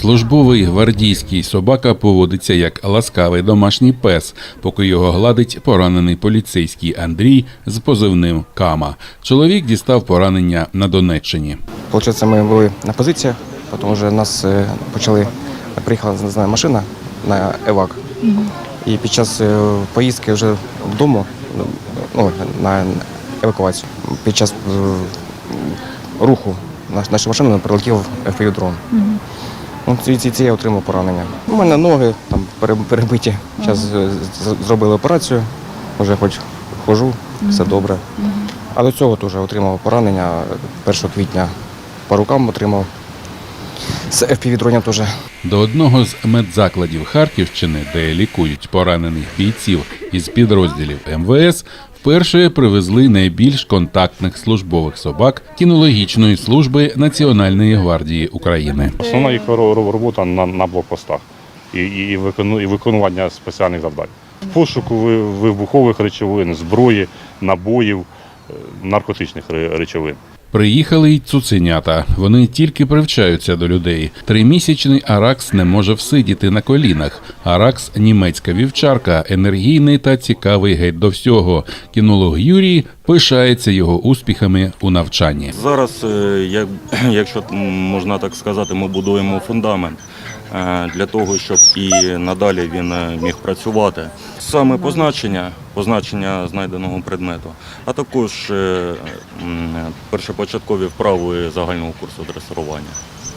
Службовий гвардійський собака поводиться як ласкавий домашній пес, поки його гладить поранений поліцейський Андрій з позивним Кама. Чоловік дістав поранення на Донеччині. Получается, ми були на позиціях, потім вже нас е, почали, приїхала не знаю, машина на евак. І під час е, поїздки вже вдома, ну, на евакуацію, під час е, руху наш- нашої машини прилетів FPV-дрон. Ну, ці, ці, ці я отримав поранення. У мене ноги там перебиті. Зараз зробили операцію, вже хоч хожу, все добре. А до цього теж отримав поранення 1 квітня по рукам отримав. З FPV-дронів теж. До одного з медзакладів Харківщини, де лікують поранених бійців із підрозділів МВС, вперше привезли найбільш контактних службових собак кінологічної служби Національної гвардії України. Основна їх ро- ро- робота на, на блокпостах і, і, і, викону- і виконування спеціальних завдань. Пошуку ви- вибухових речовин, зброї, набоїв, е, наркотичних речовин. Приїхали й цуценята. Вони тільки привчаються до людей. Тримісячний Аракс не може всидіти на колінах. Аракс німецька вівчарка, енергійний та цікавий геть до всього. Кінолог Юрій пишається його успіхами у навчанні. Зараз, е, якщо можна так сказати, ми будуємо фундамент е, для того, щоб і надалі він е, міг працювати. Саме позначення, позначення знайденого предмету, а також першопочаткові вправи загального курсу дресирування.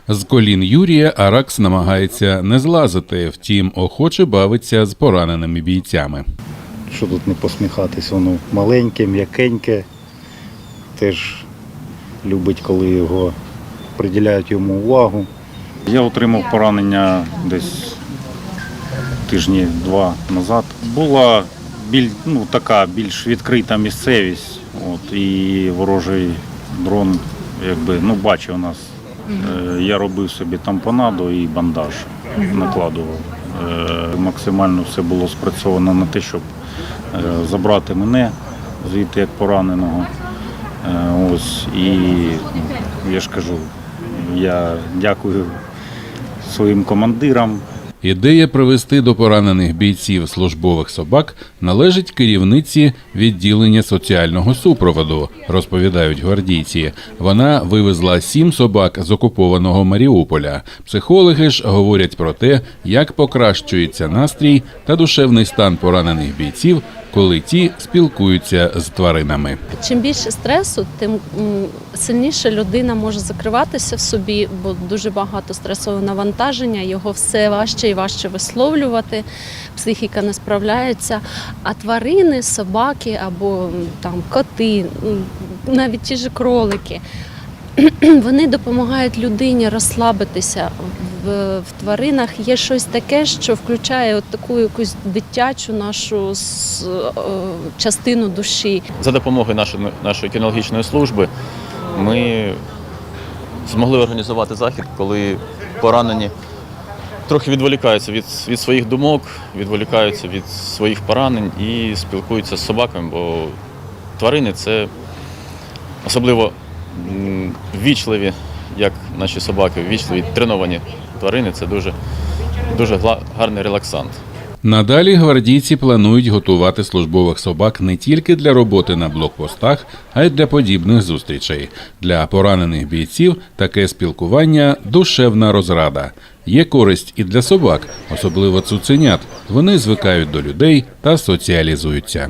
З колін Юрія Аракс намагається не злазити, втім, охоче бавиться з пораненими бійцями. Що тут не посміхатись, воно маленьке, м'якеньке. Теж любить, коли його приділяють йому увагу. Я отримав поранення десь тижні два назад. Була біль, ну, така більш відкрита місцевість. От, і ворожий дрон якби, ну, бачив нас. Е, Я робив собі тампонаду і бандаж накладував. Е, Максимально все було спрацьовано на те, щоб е, забрати мене звідти як пораненого. Е, Ось і ну, я ж кажу, я дякую своїм командирам, Ідея привести до поранених бійців службових собак належить керівниці відділення соціального супроводу, розповідають гвардійці. Вона вивезла сім собак з окупованого Маріуполя. Психологи ж говорять про те, як покращується настрій та душевний стан поранених бійців, коли ті спілкуються з тваринами. Чим більше стресу, тим сильніше людина може закриватися в собі, бо дуже багато стресового навантаження, його все важче і важче висловлювати, психіка не справляється. А тварини, собаки або там коти, навіть ті ж кролики. Вони допомагають людині розслабитися. В, тваринах є щось таке, що включає от таку якусь дитячу нашу частину душі. За допомогою нашої, нашої кінологічної служби ми змогли організувати захід, коли поранені трохи відволікаються від, від своїх думок, відволікаються від своїх поранень і спілкуються з собаками, бо тварини це особливо ввічливі, як наші собаки, ввічливі, треновані тварини це дуже, дуже гарний релаксант. Надалі гвардійці планують готувати службових собак не тільки для роботи на блокпостах, а й для подібних зустрічей. Для поранених бійців таке спілкування душевна розрада. Є користь і для собак, особливо цуценят. Вони звикають до людей та соціалізуються.